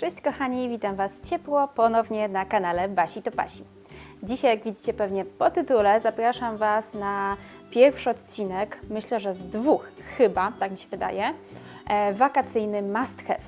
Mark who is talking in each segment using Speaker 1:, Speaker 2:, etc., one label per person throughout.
Speaker 1: Cześć kochani, witam Was ciepło ponownie na kanale Basi to Pasi. Dzisiaj, jak widzicie pewnie po tytule, zapraszam Was na pierwszy odcinek, myślę, że z dwóch chyba, tak mi się wydaje, wakacyjny must have.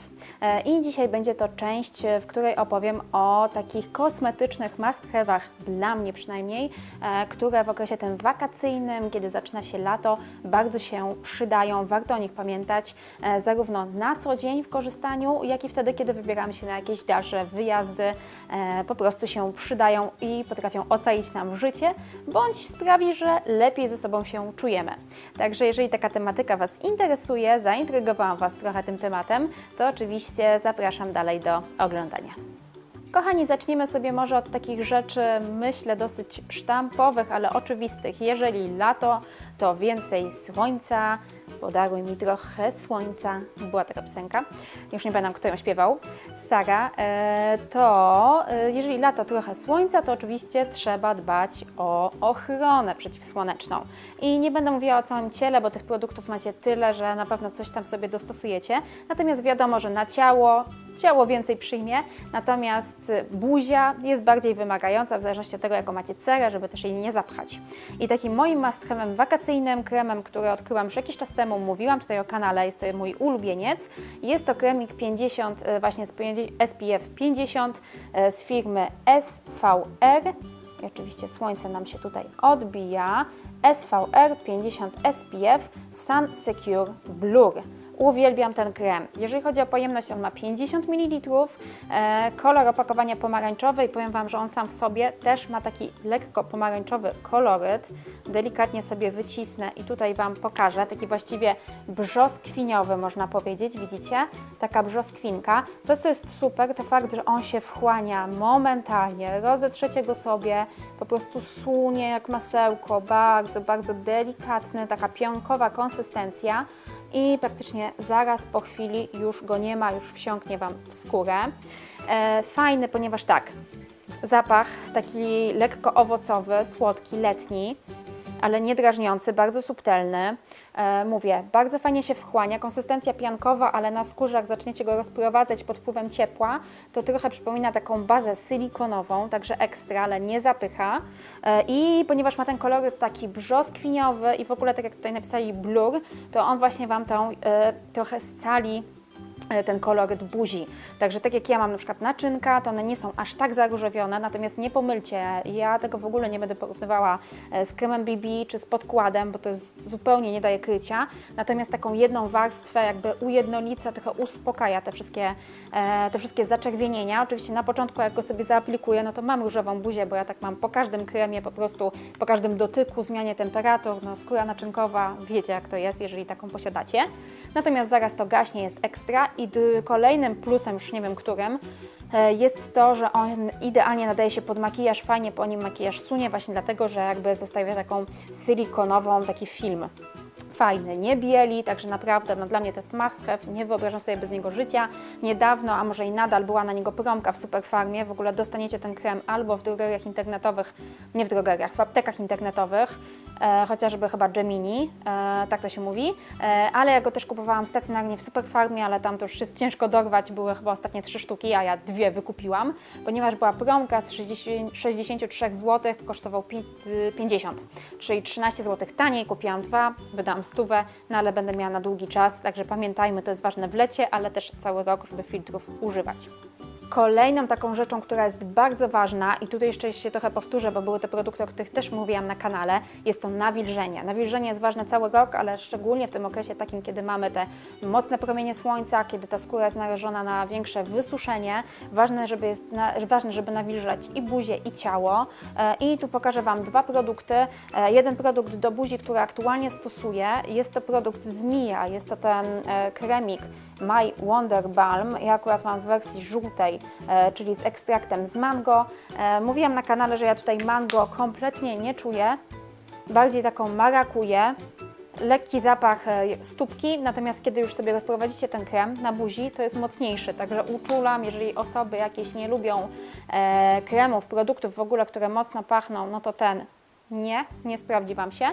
Speaker 1: E, I dzisiaj będzie to część, e, w której opowiem o takich kosmetycznych must have'ach, dla mnie przynajmniej, e, które w okresie tym wakacyjnym, kiedy zaczyna się lato, bardzo się przydają. Warto o nich pamiętać, e, zarówno na co dzień w korzystaniu, jak i wtedy, kiedy wybieramy się na jakieś dalsze wyjazdy. E, Po prostu się przydają i potrafią ocalić nam życie, bądź sprawi, że lepiej ze sobą się czujemy. Także jeżeli taka tematyka Was interesuje, Was trochę tym tematem, to oczywiście zapraszam dalej do oglądania. Kochani, zaczniemy sobie może od takich rzeczy, myślę, dosyć sztampowych, ale oczywistych. Jeżeli lato, to więcej słońca, podaruj mi trochę słońca. Była taka piosenka, już nie będę, kto ją śpiewał, stara. E, to e, jeżeli lato, trochę słońca, to oczywiście trzeba dbać o ochronę przeciwsłoneczną. I nie będę mówiła o całym ciele, bo tych produktów macie tyle, że na pewno coś tam sobie dostosujecie. Natomiast wiadomo, że na ciało ciało więcej przyjmie, natomiast buzia jest bardziej wymagająca w zależności od tego, jaką macie cerę, żeby też jej nie zapchać. I takim moim must wakacyjnym, kremem, który odkryłam już jakiś czas temu, mówiłam tutaj o kanale, jest to mój ulubieniec, jest to kremik 50, e, właśnie z 50 SPF 50 e, z firmy SVR. I oczywiście słońce nam się tutaj odbija. SVR 50 SPF Sun Secure Blur. Uwielbiam ten krem. Jeżeli chodzi o pojemność, on ma 50 ml, e, kolor opakowania pomarańczowy i powiem Wam, że on sam w sobie też ma taki lekko pomarańczowy koloryt. Delikatnie sobie wycisnę i tutaj Wam pokażę, taki właściwie brzoskwiniowy można powiedzieć, widzicie? Taka brzoskwinka. To, co jest super, to fakt, że on się wchłania momentalnie, rozetrzecie go sobie, po prostu sunie jak masełko, bardzo, bardzo delikatny, taka pionkowa konsystencja i praktycznie zaraz po chwili już go nie ma, już wsiąknie Wam w skórę. E, fajny, ponieważ tak, zapach taki lekko owocowy, słodki, letni, ale nie drażniący, bardzo subtelny. E, mówię, bardzo fajnie się wchłania, konsystencja piankowa, ale na skórze, jak zaczniecie go rozprowadzać pod wpływem ciepła, to trochę przypomina taką bazę silikonową, także ekstra, ale nie zapycha. E, I ponieważ ma ten koloryt taki brzoskwiniowy i w ogóle, tak jak tutaj napisali, blur, to on właśnie Wam tą e, trochę scali ten koloryt buzi. Także tak jak ja mam na przykład naczynka, to one nie są aż tak zaróżowione, natomiast nie pomylcie, ja tego w ogóle nie będę porównywała e, z kremem BB czy z podkładem, bo to jest, zupełnie nie daje krycia, natomiast taką jedną warstwę jakby ujednolica, trochę uspokaja te wszystkie, e, te wszystkie zaczerwienienia. Oczywiście na początku jak go sobie zaaplikuję, no to mam różową buzię, bo ja tak mam po każdym kremie, po prostu po każdym dotyku, zmianie temperatur, no skóra naczynkowa, wiecie jak to jest, jeżeli taką posiadacie. Natomiast zaraz to gaśnie, jest ekstra i d- kolejnym plusem, już nie wiem którym, e, jest to, że on idealnie nadaje się pod makijaż, fajnie po nim makijaż sunie, właśnie dlatego, że jakby zostawia taką silikonową, taki film fajny, nie bieli, także naprawdę no, dla mnie to jest must nie wyobrażam sobie bez niego życia. Niedawno, a może i nadal była na niego promka w Superfarmie, w ogóle dostaniecie ten krem albo w drogeriach internetowych, nie w drogeriach, w aptekach internetowych, chociażby chyba Gemini, e, tak to się mówi, e, ale ja go też kupowałam stacjonarnie w Superfarmie, ale tam to już jest ciężko dorwać, były chyba ostatnie trzy sztuki, a ja dwie wykupiłam, ponieważ była promka z 60, 63 zł, kosztował pi- y, 50, czyli 13 zł taniej, kupiłam dwa, wydałam stówę, no ale będę miała na długi czas, także pamiętajmy, to jest ważne w lecie, ale też cały rok, żeby filtrów używać. Kolejną taką rzeczą, która jest bardzo ważna i tutaj jeszcze się trochę powtórzę, bo były te produkty, o których też mówiłam na kanale, jest to nawilżenie. Nawilżenie jest ważne cały rok, ale szczególnie w tym okresie takim, kiedy mamy te mocne promienie słońca, kiedy ta skóra jest narażona na większe wysuszenie, ważne, żeby, jest na, ważne, żeby nawilżać i buzię, i ciało. E, I tu pokażę Wam dwa produkty. E, Jeden produkt do buzi, który aktualnie stosuję, jest to produkt z Mia, jest to ten e, kremik My Wonder Balm. Ja akurat mam w wersji żółtej, czyli z ekstraktem z mango. E, mówiłam na kanale, że ja tutaj mango kompletnie nie czuję, bardziej taką marakuję. Lekki zapach e, stópki, natomiast kiedy już sobie rozprowadzicie ten krem na buzi, to jest mocniejszy, także uczulam, jeżeli osoby jakieś nie lubią e, kremów, produktów w ogóle, które mocno pachną, no to ten nie, nie sprawdzi Wam się.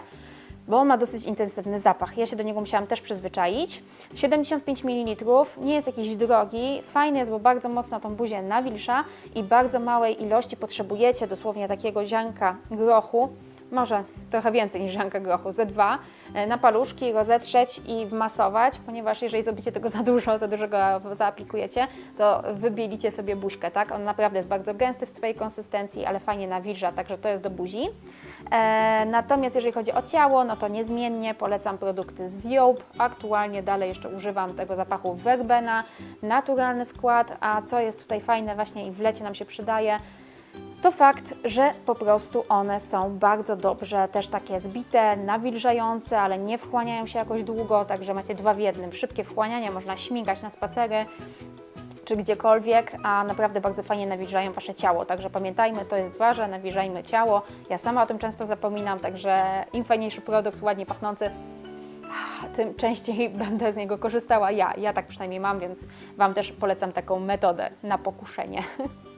Speaker 1: Bo on ma dosyć intensywny zapach. Ja się do niego musiałam też przyzwyczaić. 75 ml, nie jest jakiś drogi, fajny jest, bo bardzo mocno tą buzię nawilża i bardzo małej ilości potrzebujecie, dosłownie takiego ziarnka grochu, może trochę więcej niż ziarnka grochu, ze dwa, e, na paluszki rozetrzeć i wmasować, ponieważ jeżeli zrobicie tego za dużo, za dużo go zaaplikujecie, to wybielicie sobie buźkę, tak? On naprawdę jest bardzo gęsty w swojej konsystencji, ale fajnie nawilża, także to jest do buzi. E, natomiast jeżeli chodzi o ciało, no to niezmiennie polecam produkty z Job. Aktualnie dalej jeszcze używam tego zapachu werbena, naturalny skład, a co jest tutaj fajne właśnie i w lecie nam się przydaje, to fakt, że po prostu one są bardzo dobrze też takie zbite, nawilżające, ale nie wchłaniają się jakoś długo, także macie dwa w jednym. Szybkie wchłanianie, można śmigać na spacery czy gdziekolwiek, a naprawdę bardzo fajnie nawilżają Wasze ciało. Także pamiętajmy, to jest ważne, nawilżajmy ciało. Ja sama o tym często zapominam, także im fajniejszy produkt, ładnie pachnący, tym częściej będę z niego korzystała ja. Ja tak przynajmniej mam, więc Wam też polecam taką metodę na pokuszenie.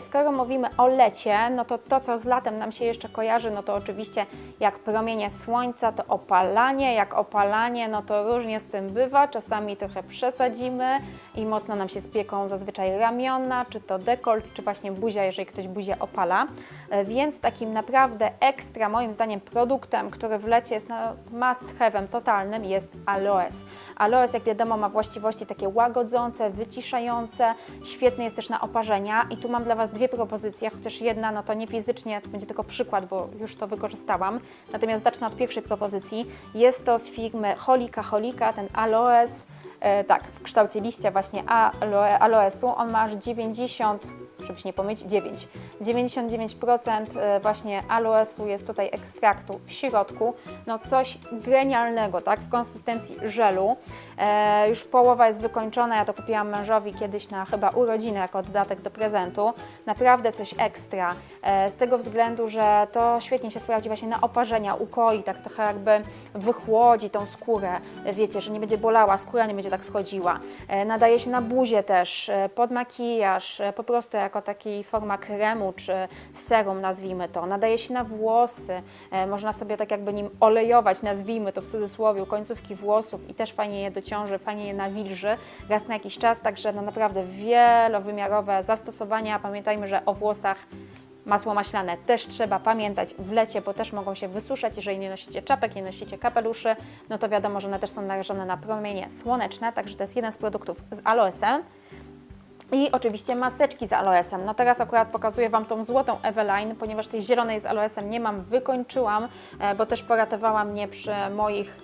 Speaker 1: Skoro mówimy o lecie, no to to, co z latem nam się jeszcze kojarzy, no to oczywiście jak promienie słońca, to opalanie. Jak opalanie, no to różnie z tym bywa. Czasami trochę przesadzimy i mocno nam się spieką zazwyczaj ramiona, czy to dekolt, czy właśnie buzia, jeżeli ktoś buzię opala. E, Więc takim naprawdę ekstra, moim zdaniem, produktem, który w lecie jest no, must have'em totalnym, jest aloes. Aloes, jak wiadomo, ma właściwości takie łagodzące, wyciszające, świetny jest też na oparzenia i tu mam dla Was dwie propozycje, chociaż jedna, no to nie fizycznie, to będzie tylko przykład, bo już to wykorzystałam. Natomiast zacznę od pierwszej propozycji. Jest to z firmy Holika Holika, ten aloes, tak, w kształcie liścia właśnie aloe, aloesu. On ma aż 90, żeby się nie pomylić, 9. 99% e, właśnie aloesu jest tutaj ekstraktu w środku. No coś genialnego, tak, w konsystencji żelu. E, już połowa jest wykończona, ja to kupiłam mężowi kiedyś na chyba urodziny jako dodatek do prezentu. Naprawdę coś ekstra, e, z tego względu, że to świetnie się sprawdzi właśnie na oparzenia, ukoi, tak trochę jakby wychłodzi tą skórę, E, wiecie, że nie będzie bolała, skóra nie będzie tak schodziła. E, nadaje się na buzię też, e, pod makijaż, e, po prostu jako taki forma kremu czy serum nazwijmy to. Nadaje się na włosy, można sobie tak jakby nim olejować, nazwijmy to w cudzysłowie, końcówki włosów i też fajnie je dociąży, fajnie je nawilży raz na jakiś czas, także no naprawdę wielowymiarowe zastosowania. Pamiętajmy, że o włosach Masło maślane też trzeba pamiętać w lecie, bo też mogą się wysuszać, jeżeli nie nosicie czapek, nie nosicie kapeluszy, no to wiadomo, że one też są narażone na promienie słoneczne, także to jest jeden z produktów z aloesem. I oczywiście maseczki z aloesem. No teraz akurat pokazuję Wam tą złotą Eveline, ponieważ tej zielonej z aloesem nie mam, wykończyłam, e, bo też poratowała mnie przy moich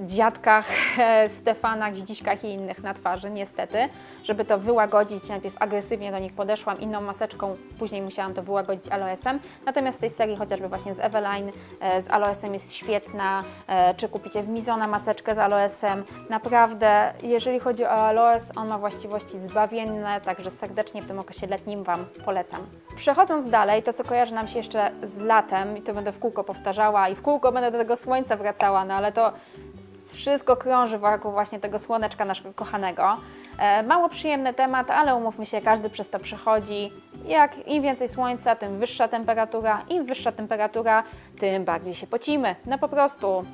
Speaker 1: dziadkach, Stefanach, Zdziśkach i innych na twarzy, niestety. Żeby to wyłagodzić, najpierw agresywnie do nich podeszłam inną maseczką, później musiałam to wyłagodzić aloesem. Natomiast z tej serii chociażby właśnie z Eveline e, z aloesem jest świetna, e, czy kupicie z Mizona maseczkę z aloesem. Naprawdę, jeżeli chodzi o aloes, on ma właściwości zbawienne, także serdecznie w tym okresie letnim Wam polecam. Przechodząc dalej, to co kojarzy nam się jeszcze z latem, i to będę w kółko powtarzała i w kółko będę do tego słońca wracała, no ale to wszystko krąży wokół właśnie tego słoneczka naszego kochanego. E, mało przyjemny temat, ale umówmy się, każdy przez to przechodzi. Jak im więcej słońca, tym wyższa temperatura. Im wyższa temperatura, tym bardziej się pocimy. No po prostu,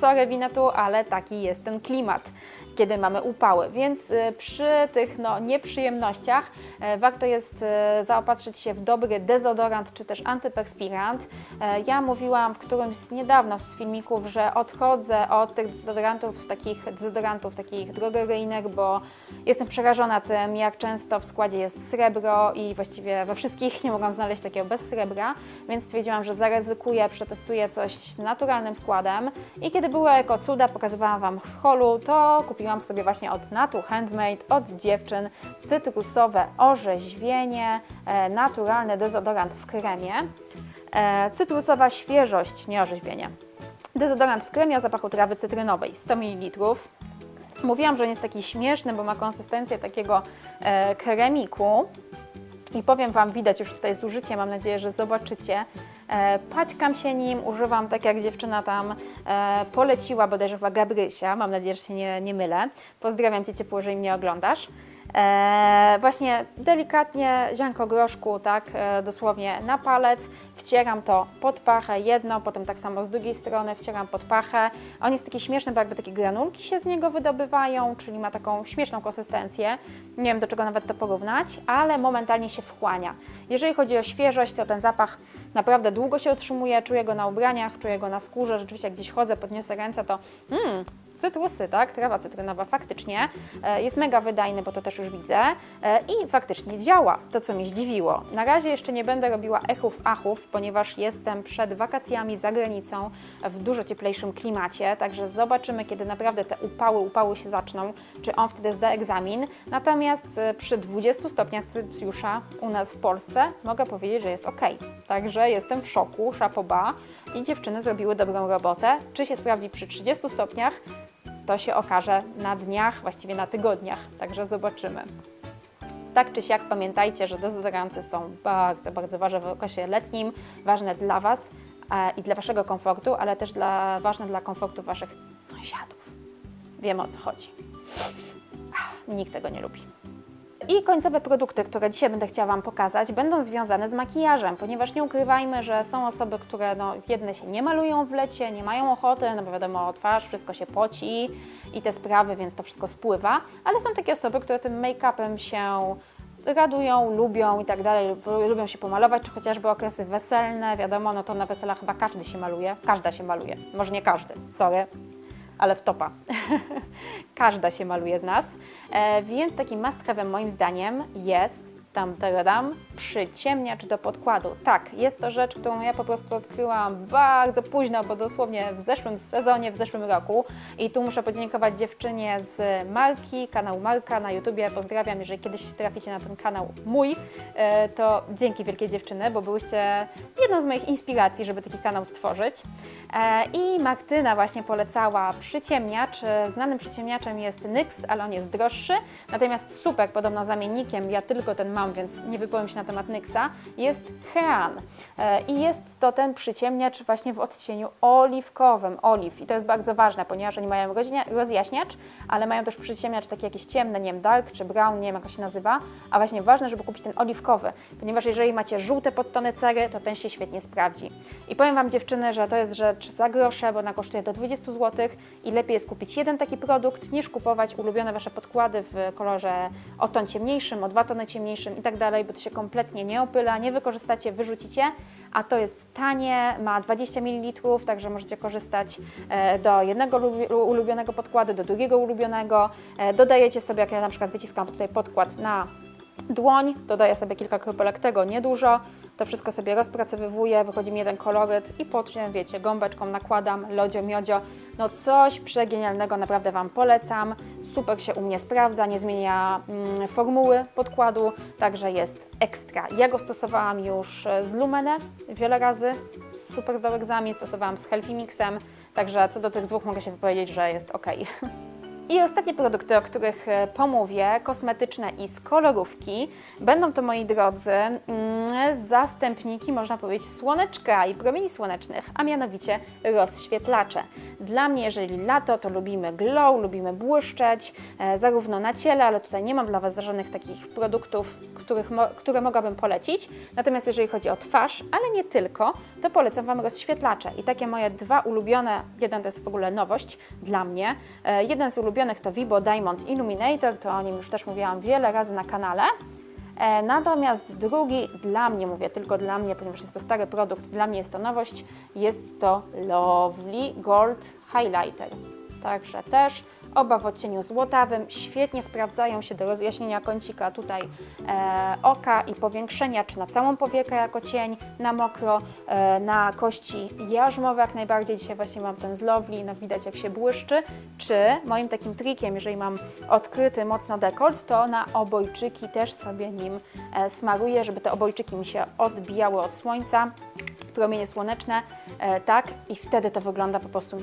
Speaker 1: sorry winetu, ale taki jest ten klimat kiedy mamy upały, więc y, przy tych no, nieprzyjemnościach e, warto jest e, zaopatrzyć się w dobry dezodorant czy też antyperspirant. E, Ja mówiłam w którymś z niedawno z filmików, że odchodzę od tych dezodorantów, takich dezodorantów takich drogeryjnych, bo jestem przerażona tym, jak często w składzie jest srebro i właściwie we wszystkich nie mogłam znaleźć takiego bez srebra, więc stwierdziłam, że zaryzykuję, przetestuję coś naturalnym składem. I kiedy były jako cuda, pokazywałam Wam w holu, to kupiłam sobie właśnie od Natu Handmade, od dziewczyn, cytrusowe orzeźwienie, e, naturalny dezodorant w kremie, e, cytrusowa świeżość, nie orzeźwienie. Dezodorant w kremie o zapachu trawy cytrynowej, 100 ml. Mówiłam, że on jest taki śmieszny, bo ma konsystencję takiego e, kremiku. I powiem Wam, widać już tutaj zużycie, mam nadzieję, że zobaczycie. E, paćkam się nim, używam tak jak dziewczyna tam e, poleciła, bodajże chyba Gabrysia, mam nadzieję, że się nie, nie mylę. Pozdrawiam Cię ciepło, jeżeli mnie oglądasz. E, właśnie delikatnie ziarnko groszku, tak, e, dosłownie na palec, wcieram to pod pachę jedno, potem tak samo z drugiej strony wcieram pod pachę. On jest taki śmieszny, bo jakby takie granulki się z niego wydobywają, czyli ma taką śmieszną konsystencję. Nie wiem do czego nawet to porównać, ale momentalnie się wchłania. Jeżeli chodzi o świeżość, to ten zapach naprawdę długo się utrzymuje, czuję go na ubraniach, czuję go na skórze, rzeczywiście jak gdzieś chodzę, podniosę ręce, to mm, cytrusy, tak, trawa cytrynowa faktycznie e, jest mega wydajny, bo to też już widzę e, i faktycznie działa, to co mnie zdziwiło. Na razie jeszcze nie będę robiła echów achów, ponieważ jestem przed wakacjami za granicą w dużo cieplejszym klimacie, także zobaczymy, kiedy naprawdę te upały, upały się zaczną, czy on wtedy zda egzamin. Natomiast e, przy 20 stopniach Celsjusza u nas w Polsce mogę powiedzieć, że jest ok. Także jestem w szoku, szapoba i dziewczyny zrobiły dobrą robotę. Czy się sprawdzi przy 30 stopniach? to się okaże na dniach, właściwie na tygodniach, także zobaczymy. Tak czy siak pamiętajcie, że dezodoranty są bardzo, bardzo ważne w okresie letnim, ważne dla Was e, i dla Waszego komfortu, ale też dla, ważne dla komfortu Waszych sąsiadów. Wiemy o co chodzi. Nikt tego nie lubi. I końcowe produkty, które dzisiaj będę chciała Wam pokazać, będą związane z makijażem, ponieważ nie ukrywajmy, że są osoby, które no, jedne się nie malują w lecie, nie mają ochoty, no bo wiadomo, twarz, wszystko się poci i te sprawy, więc to wszystko spływa, ale są takie osoby, które tym make-upem się radują, lubią i tak dalej, lub lubią się pomalować, czy chociażby okresy weselne, wiadomo, no to na weselach chyba każdy się maluje, każda się maluje, może nie każdy, sorry, ale w topa. Każda się maluje z nas. E, więc takim must moim zdaniem jest tam, tam, przyciemniacz do podkładu. Tak, jest to rzecz, którą ja po prostu odkryłam bardzo późno, bo dosłownie w zeszłym sezonie, w zeszłym roku. I tu muszę podziękować dziewczynie z Marki, kanał Marka na YouTubie. Pozdrawiam, jeżeli kiedyś traficie na ten kanał mój, e, to dzięki wielkie dziewczyny, bo byłyście jedną z moich inspiracji, żeby taki kanał stworzyć. E, I Martyna właśnie polecała przyciemniacz. E, Znanym przyciemniaczem jest NYX, ale on jest droższy. Natomiast super, podobno zamiennikiem, ja tylko ten mam, więc nie wypowiem się na temat NYXa, jest Hean. E, I jest to ten przyciemniacz właśnie w odcieniu oliwkowym, oliw. I to jest bardzo ważne, ponieważ oni mają rozjaśnia- rozjaśniacz, ale mają też przyciemniacz taki jakiś ciemny, nie wiem, dark czy brown, nie wiem jak się nazywa. A właśnie ważne, żeby kupić ten oliwkowy, ponieważ jeżeli macie żółte podtony cery, to ten się świetnie sprawdzi. I powiem Wam dziewczyny, że to jest rzecz za grosze, bo ona kosztuje do 20 zł i lepiej jest kupić jeden taki produkt, niż kupować ulubione Wasze podkłady w kolorze o ton ciemniejszym, o dwa tony ciemniejszym i tak dalej, bo to się kompletnie nie opyla, nie wykorzystacie, wyrzucicie, a to jest tanie, ma 20 ml, także możecie korzystać e, do jednego lubi- ulubionego podkładu, do drugiego ulubionego. E, Dodajecie sobie, jak ja na przykład wyciskam tutaj podkład na dłoń, dodaję sobie kilka kropelek tego, niedużo, to wszystko sobie rozpracowywuję, wychodzi mi jeden koloryt i potem, wiecie, gąbeczką nakładam, lodzio, miodzio. No coś przegenialnego, naprawdę Wam polecam. Super się u mnie sprawdza, nie zmienia mm, formuły podkładu, także jest ekstra. Ja go stosowałam już e, z Lumene wiele razy, super zdał egzamin, stosowałam z Healthy Mixem, także co do tych dwóch mogę się wypowiedzieć, że jest ok. I ostatnie produkty, o których e, pomówię, kosmetyczne i z kolorówki, będą to, moi drodzy, mm, zastępniki, można powiedzieć, słoneczka i promieni słonecznych, a mianowicie rozświetlacze. Dla mnie, jeżeli lato, to lubimy glow, lubimy błyszczeć, e, zarówno na ciele, ale tutaj nie mam dla Was żadnych takich produktów, których które mogłabym polecić. Natomiast jeżeli chodzi o twarz, ale nie tylko, to polecam Wam rozświetlacze. I takie moje dwa ulubione, jeden to jest w ogóle nowość dla mnie, e, jeden z ulubionych to Vibo Diamond Illuminator, to o nim już też mówiłam wiele razy na kanale. E, Natomiast drugi, dla mnie mówię, tylko dla mnie, ponieważ jest to stary produkt, dla mnie jest to nowość, jest to Lovely Gold Highlighter. Także też oba w odcieniu złotawym, świetnie sprawdzają się do rozjaśnienia kącika tutaj e, oka i powiększenia, czy na całą powiekę jako cień, na mokro, e, na kości jarzmowe jak najbardziej. Dzisiaj właśnie mam ten z Lovely, no widać jak się błyszczy, czy moim takim trikiem, jeżeli mam odkryty mocno dekolt, to na obojczyki też sobie nim e, smaruję, żeby te obojczyki mi się odbijały od słońca. Promienie słoneczne, e, tak, i wtedy to wygląda po prostu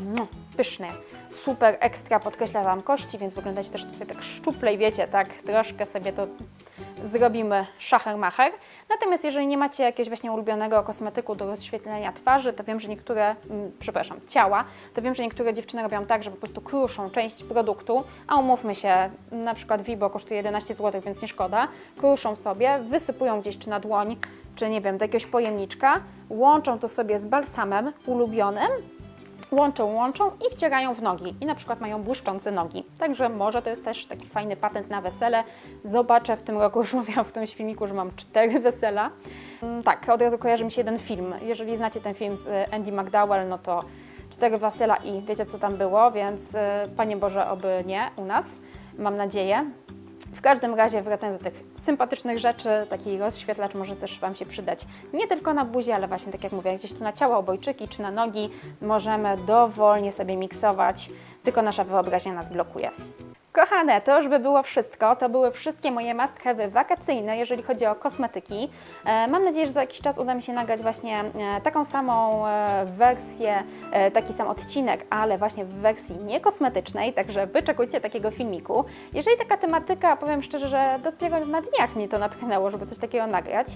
Speaker 1: pysznie. Super ekstra podkreśla Wam kości, więc wyglądacie też tutaj tak szczuplej, wiecie, tak, troszkę sobie to zrobimy szacher-macher. Natomiast jeżeli nie macie jakiegoś właśnie ulubionego kosmetyku do rozświetlenia twarzy, to wiem, że niektóre, mm, przepraszam, ciała, to wiem, że niektóre dziewczyny robią tak, że po prostu kruszą część produktu, a umówmy się, na przykład Vibo kosztuje 11 zł, więc nie szkoda, kruszą sobie, wysypują gdzieś czy na dłoń, czy nie wiem, do jakiegoś pojemniczka, łączą to sobie z balsamem ulubionym, łączą, łączą i wcierają w nogi. I na przykład mają błyszczące nogi. Także może to jest też taki fajny patent na wesele. Zobaczę w tym roku, już mówiłam w tym filmiku, że mam cztery wesela. Mm, Tak, od razu kojarzy mi się jeden film. Jeżeli znacie ten film z e, Andy McDowell, no to cztery wesela i wiecie co tam było, więc e, Panie Boże, oby nie u nas. Mam nadzieję. W każdym razie, wracając do tych sympatycznych rzeczy, taki rozświetlacz może też Wam się przydać. Nie tylko na buzię, ale właśnie tak jak mówię, gdzieś tu na ciało, obojczyki czy na nogi możemy dowolnie sobie miksować, tylko nasza wyobraźnia nas blokuje. Kochane, to już by było wszystko. To były wszystkie moje must have'y wakacyjne, jeżeli chodzi o kosmetyki. E, mam nadzieję, że za jakiś czas uda mi się nagrać właśnie e, taką samą e, wersję, taki sam odcinek, ale właśnie w wersji niekosmetycznej, także wyczekujcie takiego filmiku. Jeżeli taka tematyka, powiem szczerze, że dopiero na dniach mnie to natchnęło, żeby coś takiego nagrać.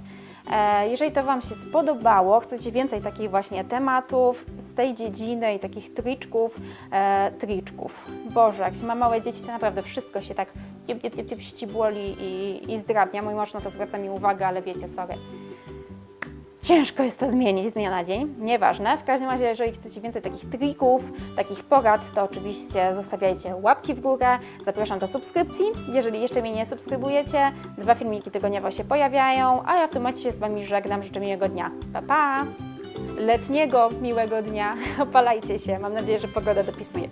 Speaker 1: E, Jeżeli to Wam się spodobało, chcecie więcej takich właśnie tematów z tej dziedziny i takich triczków, e, triczków. Boże, jak się ma małe dzieci, to naprawdę wszystko się tak dziep, dziep, dziep, dziep ścibłoli i, i zdrabnia. Mój mąż na to zwraca mi uwagę, ale wiecie, sorry. Ciężko jest to zmienić z dnia na dzień, nieważne. W każdym razie, jeżeli chcecie więcej takich trików, takich porad, to oczywiście zostawiajcie łapki w górę. Zapraszam do subskrypcji. Jeżeli jeszcze mnie nie subskrybujecie, dwa filmiki tygodniowo się pojawiają, a ja w tym momencie się z Wami żegnam. Życzę miłego dnia. Pa, pa! Letniego miłego dnia. Opalajcie się. Mam nadzieję, że pogoda dopisuje.